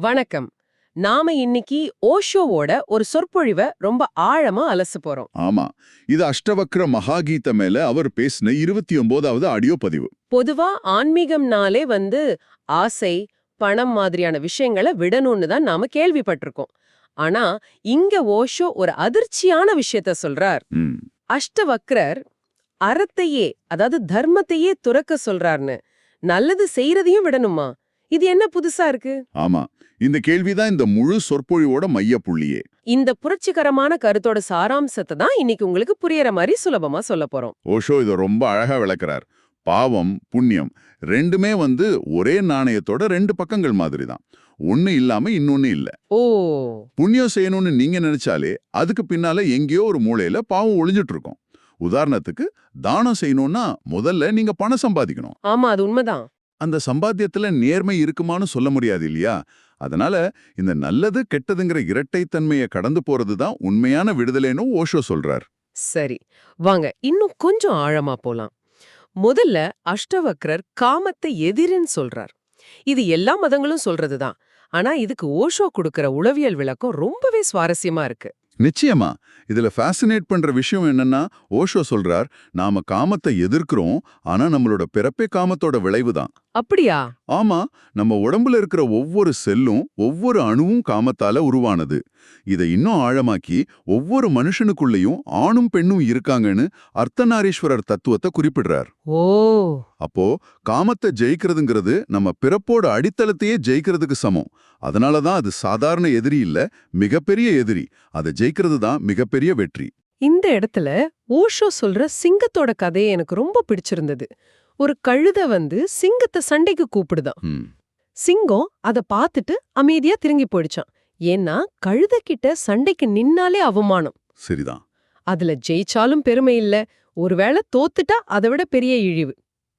வணக்கம். நாம இன்னைக்கு ஓஷோவோட ஒரு சொற்பொழிவை ரொம்ப ஆழமா அலச போறோம். ஆமா. இது அஷ்டவக்ர மகாகீத மேல அவர் பேசின இருபத்தி ஒன்பதாவது ஆடியோ பதிவு. பொதுவா ஆன்மீகம்னாலே வந்து ஆசை பணம் மாதிரியான விஷயங்களை விடணும்னு தான் நாம கேள்விப்பட்டிருக்கோம். ஆனா இங்க ஓஷோ ஒரு அதிர்ச்சியான விஷயத்த சொல்றார். அஷ்டவக்ரர் அறத்தையே அதாவது தர்மத்தையே துறக்க சொல்றார்னு நல்லது செய்யறதையும் விடணுமா? இது என்ன புதுசா இருக்கு? ஆமா இந்த கேள்விதான் இந்த முழு சொற்பொழிவோட மைய புள்ளியே இந்த புரட்சிகரமான கருத்தோட சாராம்சத்தை தான் இன்னைக்கு உங்களுக்கு புரியற மாதிரி சுலபமா சொல்ல போறோம். ஓஷோ இதை ரொம்ப அழகா விளக்குறார். பாவம் புண்ணியம் ரெண்டுமே வந்து ஒரே நாணயத்தோட ரெண்டு பக்கங்கள் மாதிரி தான் ஒன்னு இல்லாம இன்னொன்னு இல்ல. ஓ. புண்ணியம் செய்யணும்னு நீங்க நினைச்சாலே அதுக்கு பின்னால எங்கேயோ ஒரு மூலையில பாவம் ஒளிஞ்சிட்டு இருக்கும். உதாரணத்துக்கு தானம் செய்யணும்னா முதல்ல நீங்க பணம் சம்பாதிக்கணும். ஆமா அது உண்மைதான். அந்த சம்பாத்தியத்துல நேர்மை இருக்குமான்னு சொல்ல முடியாது இல்லையா? அதனால இந்த நல்லது கெட்டதுங்கிற இரட்டைத்தன்மையை கடந்து போறது தான் உண்மையான விடுதலைன்னு ஓஷோ சொல்றார். சரி வாங்க இன்னும் கொஞ்சம் ஆழமா போலாம். முதல்ல அஷ்டவக்ரர் காமத்தை எதிரின்னு சொல்றார். இது எல்லா மதங்களும் சொல்றதுதான். ஆனா இதுக்கு ஓஷோ கொடுக்கிற உளவியல் விளக்கம் ரொம்பவே சுவாரஸ்யமா இருக்கு. நிச்சயமா இதுல ஃபேசினேட் பண்ற விஷயம் என்னன்னா ஓஷோ சொல்றார் நாம காமத்தை எதிர்க்கிறோம் ஆனா நம்மளோட பிறப்பே காமத்தோட விளைவுதான். அப்படியா? ஆமா நம்ம உடம்புல இருக்கிற ஒவ்வொரு செல்லும் ஒவ்வொரு அணுவும் காமத்தால உருவானது. இதை இன்னும் ஆழமாக்கி ஒவ்வொரு மனுஷனுக்குள்ளேயும் ஆணும் பெண்ணும் இருக்காங்கன்னு அர்த்தநாரீஸ்வரர் தத்துவத்தை குறிப்பிடுறார். ஓ! அப்போ காமத்தை ஜெயிக்கிறதுங்கிறது நம்ம பிறப்போட அடித்தளத்தையே ஜெயிக்கிறதுக்கு சமம். அதனால தான் அது சாதாரண எதிரி இல்ல மிகப்பெரிய எதிரி. அதை ஜெயிக்கிறது தான் மிகப்பெரிய வெற்றி. இந்த இடத்துல ஓஷோ சொல்ற சிங்கத்தோட கதையை எனக்கு ரொம்ப பிடிச்சிருந்தது. ஒரு கழுத வந்து சிங்கத்தை சண்டைக்கு கூப்பிடுதான். சிங்கம் அத பார்த்துட்டு அமைதியா திரும்பி போயிடுச்சான் ஏன்னா கழுத கிட்ட சண்டைக்கு நின்னாலே அவமானம். சரிதான். அதுல ஜெயிச்சாலும் பெருமை இல்ல. ஒருவேளை தோத்துட்டா அதை விட பெரிய இழிவு.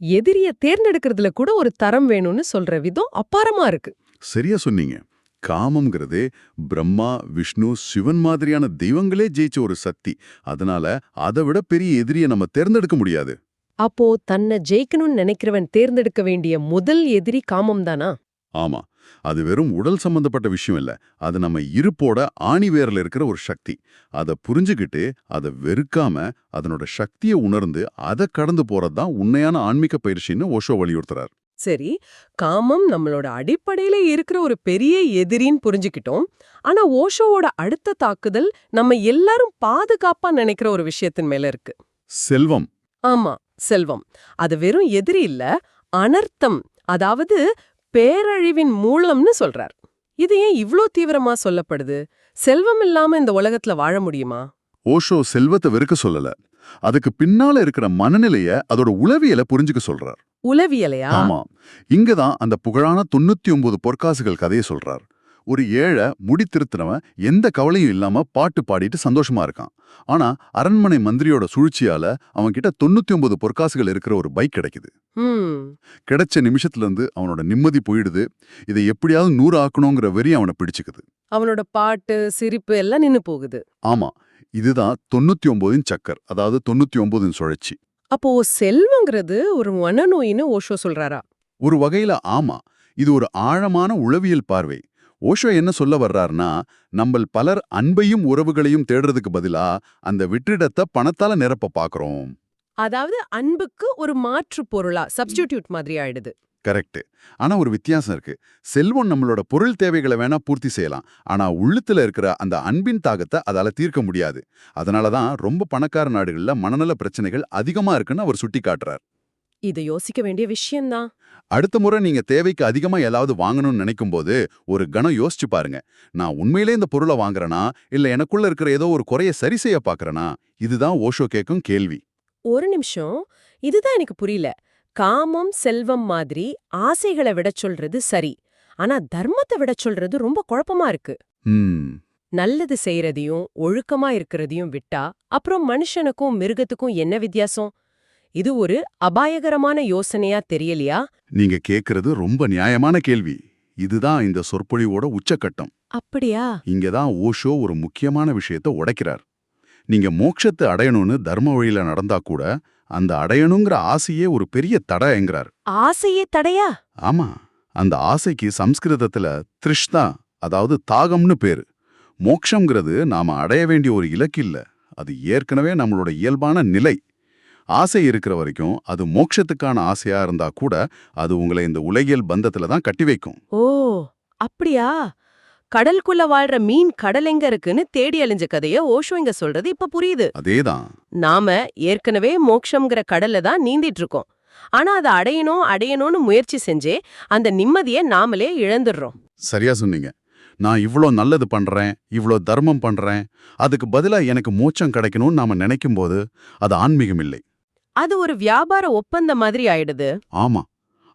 எதிரிய தேர்ந்தெடுக்கிறதுல கூட ஒரு தரம் வேணும்னு சொல்ற விதம் அப்பாரமா இருக்கு. சரியா சொன்னீங்க. காமம்ங்கிறதே பிரம்மா விஷ்ணு சிவன் மாதிரியான தெய்வங்களே ஜெயிச்ச ஒரு சக்தி. அதனால அதை விட பெரிய எதிரியை நம்ம தேர்ந்தெடுக்க முடியாது. அப்போ தன்னை ஜெயிக்கணும்னு நினைக்கிறவன் தேர்ந்தெடுக்க வேண்டிய முதல் எதிரி காமம் தானா? ஆமா. அது வெறும் உடல் சம்பந்தப்பட்ட விஷயம் இல்ல. அது நம்ம இருப்போட ஆணிவேர்ல இருக்கிற ஒரு சக்தி. அதை புரிஞ்சுக்கிட்டு அதை வெறுக்காம அதனோட சக்தியை உணர்ந்து அதை கடந்து போறதுதான் உண்மையான ஆன்மீக பயிற்சின்னு ஓஷோ வலியுறுத்துறார். சரி. காமம் நம்மளோட அடிப்படையில இருக்கிற ஒரு பெரிய எதிரின்னு புரிஞ்சுக்கிட்டோம். ஆனா ஓஷோவோட அடுத்த தாக்குதல் நம்ம எல்லாரும் பாதுகாப்பா நினைக்கிற ஒரு விஷயத்தின் மேல இருக்கு. செல்வம். ஆமா. செல்வம். அது வெறும் எதிரி இல்ல அனர்த்தம் அதாவது பேரழிவின் மூலம்னு சொல்றார். இது ஏன் இவ்ளோ தீவிரமா சொல்லப்படுது? செல்வம் இல்லாம இந்த உலகத்துல வாழ முடியுமா? ஓஷோ செல்வத்தை வெறுக்க சொல்லல. அதுக்கு பின்னால இருக்கிற மனநிலைய அதோட உளவியலை புரிஞ்சுக்க சொல்றார். உளவியலையா? ஆமா. இங்கதான் அந்த புகழான தொண்ணூத்தி ஒன்பது பொற்காசுகள் கதையை சொல்றார். ஒரு ஏழை முடி திருத்தினவன் எந்த கவலையும் இல்லாம பாட்டு பாடிட்டு சந்தோஷமா இருக்கான். ஆனா அரண்மனை மந்திரியோட சூழ்ச்சியால அவன் கிட்ட தொண்ணூத்தி ஒன்பது பொற்காசுகள் இருக்கிற ஒரு பைக் கிடைக்குது. கிடைச்ச நிமிஷத்துல இருந்து அவனோட நிம்மதி போயிடுது. இதை எப்படியாவது நூறு ஆக்கணுங்கிற வெறி அவனை பிடிச்சுக்குது. அவனோட பாட்டு சிரிப்பு எல்லாம் நின்னு போகுது. ஆமா இதுதான் தொண்ணூத்தி ஒன்பதின் சக்கர் அதாவது தொண்ணூத்தி ஒன்பதின் சுழற்சி. அப்போ செல்வங்கிறது ஒரு மனநோயின்னு ஓஷோ சொல்றாரா? ஒரு வகையில ஆமா இது ஒரு ஆழமான உளவியல் பார்வை. ஓஷோ என்ன சொல்ல வர்றாருன்னா நம்மள் பலர் அன்பையும் உறவுகளையும் தேடுறதுக்கு பதிலா அந்த வெற்றிடத்தை பணத்தால நிரப்ப பாக்குறோம். அதாவது அன்புக்கு ஒரு மாற்று பொருளா சப்ஸ்டிடியூட் மாதிரி ஆயிடுது. கரெக்ட் ஆனா ஒரு வித்தியாசம் இருக்கு. செல்வம் நம்மளோட பொருள் தேவைகளை வேணா பூர்த்தி செய்யலாம். ஆனா உள்ளத்துல இருக்கிற அந்த அன்பின் தாகத்தை அதால தீர்க்க முடியாது. அதனாலதான் ரொம்ப பணக்கார நாடுகள்ல மனநல பிரச்சனைகள் அதிகமா இருக்குன்னு அவர் சுட்டி காட்டுறார் இது யோசிக்க வேண்டிய விஷயம்தான் அடுத்த முறை நீங்க தேவைக்கு அதிகமா ஏதாவது வாங்கணும்னு நினைக்கும் போது ஒரு கணம் யோசிச்சு பாருங்க. நான் உண்மையிலே இந்த பொருளை வாங்குறேனா? இல்ல எனக்குள்ள இருக்கிற ஏதோ ஒரு குறைய சரி செய்ய பாக்குறேனா? இதுதான் ஓஷோ கேட்கும் கேள்வி. ஒரு நிமிஷம். இதுதான் எனக்கு புரியல. காமம் செல்வம் மாதிரி ஆசைகளை விட சொல்றது சரி. ஆனா தர்மத்தை விட சொல்றது ரொம்ப குழப்பமா இருக்கு. நல்லது செய்யறதையும் ஒழுக்கமா இருக்கிறதையும் விட்டா அப்புறம் மனுஷனுக்கும் மிருகத்துக்கும் என்ன வித்தியாசம்? இது ஒரு அபாயகரமான யோசனையா தெரியலையா? நீங்க கேக்குறது ரொம்ப நியாயமான கேள்வி. இதுதான் இந்த சொற்பொழிவோட உச்சக்கட்டம். அப்படியா? இங்கதான் ஓஷோ ஒரு முக்கியமான விஷயத்தை உடைக்கிறார். நீங்க மோட்சத்தை அடையணும்னு தர்ம வழியில நடந்தா கூட அந்த அடையணுங்கிற ஆசையே ஒரு பெரிய தடைங்கிறார் ஆசையே தடையா? ஆமா. அந்த ஆசைக்கு சம்ஸ்கிருதத்துல திருஷ்ணா அதாவது தாகம்னு பேரு. மோக்ஷங்கிறது நாம அடைய வேண்டிய ஒரு இலக்கு இல்ல. அது ஏற்கனவே நம்மளோட இயல்பான நிலை. ஆசை இருக்கிற வரைக்கும் அது மோட்சத்துக்கான ஆசையா இருந்தா கூட அது உங்களை இந்த உலகியல் பந்தத்துல தான் கட்டி வைக்கும். ஓ அப்படியா? கடலுக்குள்ள வாழ்ற மீன் கடல் எங்க இருக்குன்னு தேடி அழிஞ்ச கதைய ஓஷோ இங்க சொல்றது இப்ப புரியுது. அதேதான். நாம ஏற்கனவே மோக்ஷம்ங்கிற கடல்ல தான் நீந்திட்டு இருக்கோம். ஆனா அதை அடையணும் அடையணும்னு முயற்சி செஞ்சே அந்த நிம்மதியை நாமளே இழந்துடுறோம். சரியா சொன்னீங்க. நான் இவ்ளோ நல்லது பண்றேன் இவ்ளோ தர்மம் பண்றேன் அதுக்கு பதிலா எனக்கு மோட்சம் கிடைக்கணும்னு நாம நினைக்கும் போது அது ஆன்மீகம் இல்லை. அது ஒரு வியாபார ஒப்பந்த மாதிரி ஆயிடுது. ஆமா.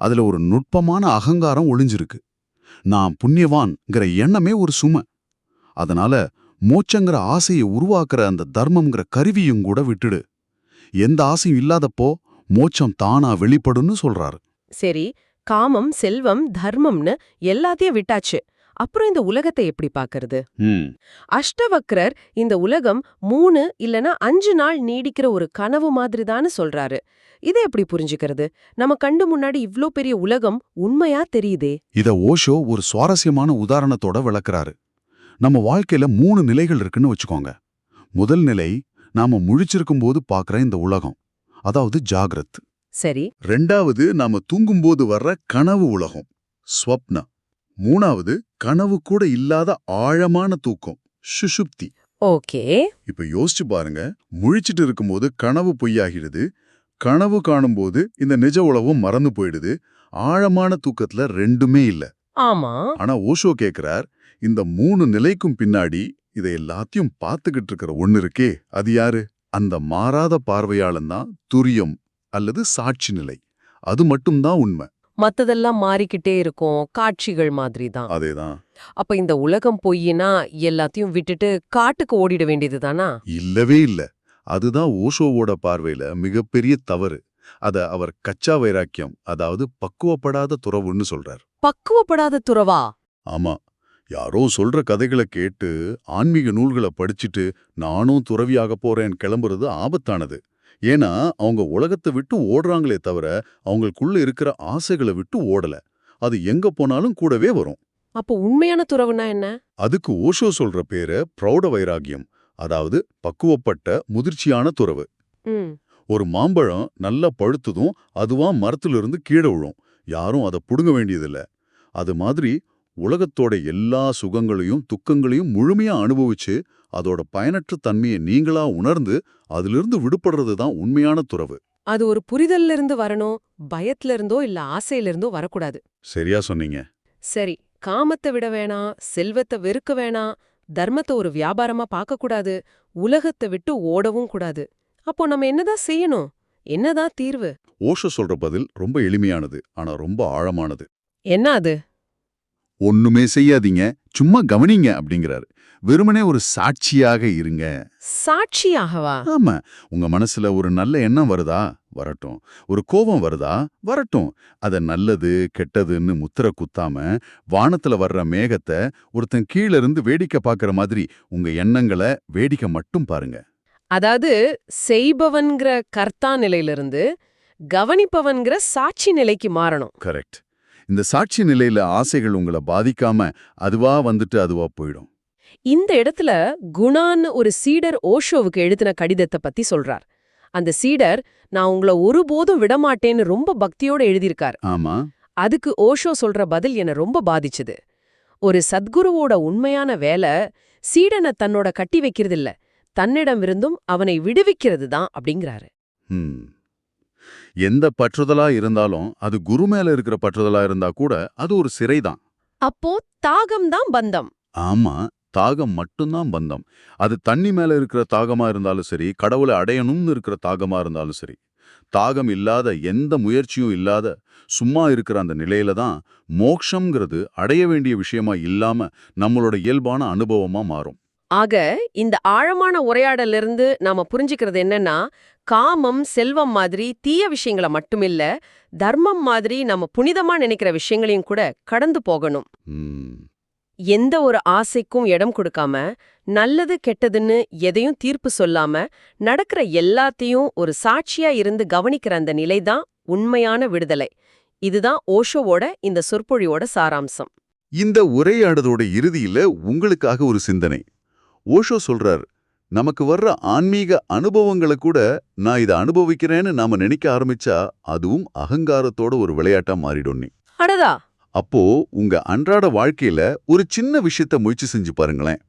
அதுல ஒரு நுட்பமான அகங்காரம் ஒளிஞ்சிருக்கு. நான் புண்ணியவான்ங்கிற எண்ணமே ஒரு சுமை. அதனால மோட்சங்கிற ஆசையை உருவாக்குற அந்த தர்மம்ங்கிற கருவியும் கூட விட்டுடு. எந்த ஆசையும் இல்லாதப்போ மோட்சம் தானா வெளிப்படும்னு சொல்றாரு. சரி காமம் செல்வம் தர்மம்னு எல்லாத்தையும் விட்டாச்சு. அப்புறம் இந்த உலகத்தை எப்படி பாக்குறது அஷ்டவக்ரர் இந்த உலகம் மூணு இல்லனா அஞ்சு நாள் நீடிக்கிற ஒரு கனவு மாதிரிதான்னு சொல்றாரு. இதை எப்படி புரிஞ்சுக்கிறது? நம்ம கண்டு முன்னாடி இவ்ளோ பெரிய உலகம் உண்மையா தெரியுதே. இத ஓஷோ ஒரு சுவாரஸ்யமான உதாரணத்தோட விளக்குறாரு. நம்ம வாழ்க்கையில மூணு நிலைகள் இருக்குன்னு வச்சுக்கோங்க. முதல் நிலை நாம முழிச்சிருக்கும் போது பாக்குற இந்த உலகம். அதாவது ஜாகிரத். சரி. ரெண்டாவது நாம தூங்கும்போது வர்ற கனவு உலகம். ஸ்வப்ன மூணாவது கனவு கூட இல்லாத ஆழமான தூக்கம் சுஷுப்தி ஓகே. இப்ப யோசிச்சு பாருங்க. முழிச்சிட்டு இருக்கும்போது கனவு பொய்யாகிடுது. கனவு காணும்போது இந்த நிஜ உலகம் மறந்து போயிடுது. ஆழமான தூக்கத்துல ரெண்டுமே இல்ல. ஆமா. ஆனா ஓஷோ கேக்குறார் இந்த மூணு நிலைக்கும் பின்னாடி இதை எல்லாத்தையும் பார்த்துக்கிட்டு இருக்கிற ஒண்ணு இருக்கே. அது யாரு? அந்த மாறாத பார்வையாளன் தான் துரியம் அல்லது சாட்சி நிலை. அது மட்டும்தான் உண்மை. மத்ததெல்லாம் மாறிக்கிட்டே இருக்கும். காட்சிகள் மாதிரி தான் அதேதான். அப்ப இந்த உலகம் பொய்யினா எல்லாத்தையும் விட்டுட்டு காட்டுக்கு ஓடிட வேண்டியது தானா? இல்லவே இல்ல. அதுதான் ஓஷோவோட பார்வையில மிகப்பெரிய தவறு. அத அவர் கச்சா வைராக்கியம் அதாவது பக்குவப்படாத துறவுன்னு சொல்றார். பக்குவப்படாத துறவா? ஆமா. யாரோ சொல்ற கதைகளை கேட்டு ஆன்மீக நூல்களை படிச்சுட்டு நானும் துறவியாக போறேன் கிளம்புறது ஆபத்தானது. ஏன்னா அவங்க உலகத்தை விட்டு ஓடுறாங்களே தவிர அவங்களுக்குள்ள இருக்கிற ஆசைகளை விட்டு ஓடல. அது எங்க போனாலும் கூடவே வரும். அப்போ உண்மையான துறவுனா என்ன? அதுக்கு ஓஷோ சொல்ற பேரு பிரௌட வைராகியம். அதாவது பக்குவப்பட்ட முதிர்ச்சியான துறவு. ஒரு மாம்பழம் நல்லா பழுத்ததும் அதுவா மரத்திலிருந்து கீழே விழும். யாரும் அதை புடுங்க வேண்டியதில்ல. அது மாதிரி உலகத்தோட எல்லா சுகங்களையும் துக்கங்களையும் முழுமையா அனுபவிச்சு அதோட பயனற்ற தன்மையை நீங்களா உணர்ந்து அதிலிருந்து விடுபடுறது தான் உண்மையான துறவு. அது ஒரு புரிதல்ல இருந்து வரணும் பயத்துல இருந்தோ இல்ல ஆசையில இருந்தோ வரக்கூடாது. சரியா சொன்னீங்க. சரி காமத்தை விட வேணாம் செல்வத்தை வெறுக்க வேணாம் தர்மத்தை ஒரு வியாபாரமா பார்க்க கூடாது உலகத்தை விட்டு ஓடவும் கூடாது. அப்போ நம்ம என்னதான் செய்யணும்? என்னதான் தீர்வு? ஓஷோ சொல்ற பதில் ரொம்ப எளிமையானது ஆனா ரொம்ப ஆழமானது. என்ன அது? ஒண்ணுமே செய்யாதீங்க. சும்மா கவனிங்க அப்படிங்கிறாரு. வெறுமனே ஒரு சாட்சியாக இருங்க. சாட்சியாகவா? ஆமா. உங்க மனசுல ஒரு நல்ல எண்ணம் வருதா? வரட்டும். ஒரு கோபம் வருதா? வரட்டும். அத நல்லது கெட்டதுன்னு முத்திர குத்தாம வானத்துல வர்ற மேகத்தை ஒருத்தன் கீழ இருந்து வேடிக்கை பார்க்கற மாதிரி உங்க எண்ணங்களை வேடிக்கை மட்டும் பாருங்க. அதாவது செய்பவன்கிற கர்த்தா நிலையிலிருந்து கவனிப்பவன்கிற சாட்சி நிலைக்கு மாறணும். கரெக்ட். இந்த சாட்சி நிலையில ஆசைகள் உங்களை பாதிக்காம அதுவா வந்துட்டு அதுவா போயிடும். இந்த இடத்துல குணான்னு ஒரு சீடர் ஓஷோவுக்கு எழுதின கடிதத்தை பத்தி சொல்றார். அந்த சீடர் நான் உங்களை ஒருபோதும் விடமாட்டேன்னு ரொம்ப பக்தியோட எழுதியிருக்கார். ஆமா. அதுக்கு ஓஷோ சொல்ற பதில் என்ன ரொம்ப பாதிச்சுது. ஒரு சத்குருவோட உண்மையான வேலை சீடனை தன்னோட கட்டி வைக்கிறதில்ல. தன்னிடமிருந்தும் அவனை விடுவிக்கிறது தான் அப்படிங்கிறாரு. ம். எந்த பற்றுதலா இருந்தாலும் அது குரு மேல இருக்கிற பற்றுதலா இருந்தா கூட அது ஒரு சிறைதான். அப்போ தாகம் தான் பந்தம். ஆமா தாகம் மட்டும்தான் பந்தம். அது தண்ணி மேல இருக்கிற தாகமா இருந்தாலும் சரி கடவுளை அடையணும்னு இருக்கிற தாகமா இருந்தாலும் சரி தாகம் இல்லாத எந்த முயற்சியும் இல்லாத சும்மா இருக்கிற அந்த நிலையில தான் மோக்ஷங்கிறது அடைய வேண்டிய விஷயமா இல்லாம நம்மளோட இயல்பான அனுபவமா மாறும். ஆக இந்த ஆழமான உரையாடலிருந்து நாம புரிஞ்சுக்கிறது என்னன்னா காமம் செல்வம் மாதிரி தீய விஷயங்களை மட்டுமில்ல தர்மம் மாதிரி நம்ம புனிதமா நினைக்கிற விஷயங்களையும் கூட கடந்து போகணும். எந்த ஒரு ஆசைக்கும் இடம் கொடுக்காம நல்லது கெட்டதுன்னு எதையும் தீர்ப்பு சொல்லாம நடக்கிற எல்லாத்தையும் ஒரு சாட்சியா இருந்து கவனிக்கிற அந்த நிலைதான் உண்மையான விடுதலை. இதுதான் ஓஷோவோட இந்த சொற்பொழிவோட சாராம்சம். இந்த உரையாடலோட இறுதியில உங்களுக்காக ஒரு சிந்தனை. ஓஷோ சொல்றார் நமக்கு வர்ற ஆன்மீக அனுபவங்களை கூட நான் இதை அனுபவிக்கிறேன்னு நாம நினைக்க ஆரம்பிச்சா அதுவும் அகங்காரத்தோட ஒரு விளையாட்டா மாறிடும்னு அடதா அப்போ உங்க அன்றாட வாழ்க்கையில ஒரு சின்ன விஷயத்த முயற்சி செஞ்சு பாருங்களேன்.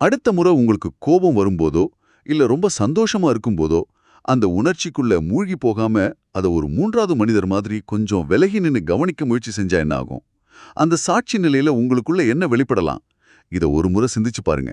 அடுத்த முறை உங்களுக்கு கோபம் வரும்போதோ இல்ல ரொம்ப சந்தோஷமா இருக்கும்போதோ அந்த உணர்ச்சிக்குள்ள மூழ்கி போகாம அதை ஒரு மூன்றாவது மனிதர் மாதிரி கொஞ்சம் விலகி நின்னு கவனிக்க முயற்சி செஞ்சா என்ன ஆகும்? அந்த சாட்சி நிலையில உங்களுக்குள்ள என்ன வெளிப்படலாம்? இத ஒரு முறை சிந்திச்சு பாருங்க.